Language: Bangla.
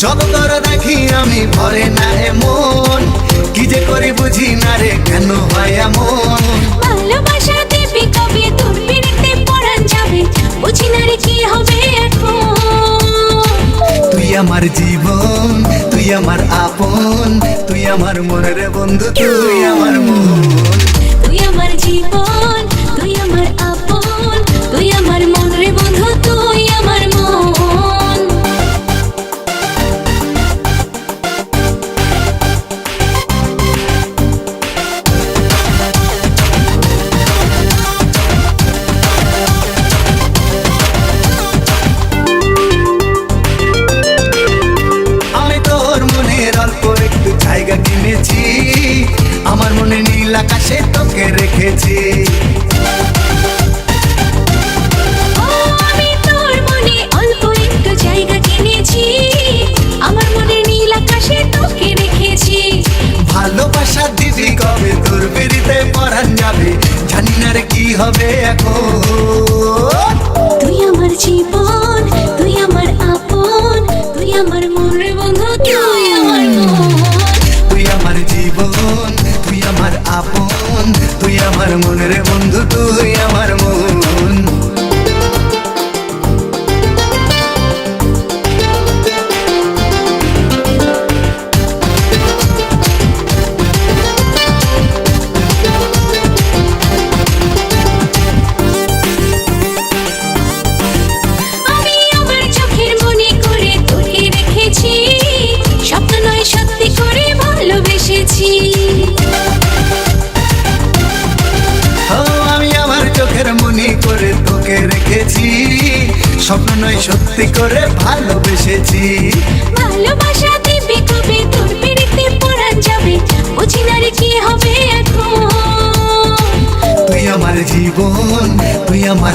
যতদর দেখি আমি ভরে না রে মন। কি যে করি বুঝি না রে কেন হয় এমন? ভালোবাসা দেবী কবি দূরবীনতে পড়ান যাবে বুঝি না রে কি হবে তুই আমার জীবন তুই আমার আপন তুই আমার মনের বন্ধু তুই আমার মন। তুই আমার জীবন জীবন তুই আমার তুই আমার জীবন তুই আমার আপন তুই আমার মনের রেখেছি। স্বপ্ন নয় সত্যি করে ভালোবেসেছি। ভালোবাসা দিবি কবে? তোর পিড়িতে পড়া যাবে। বুঝি না রে কি হবে এখন। তুই আমার জীবন তুই আমার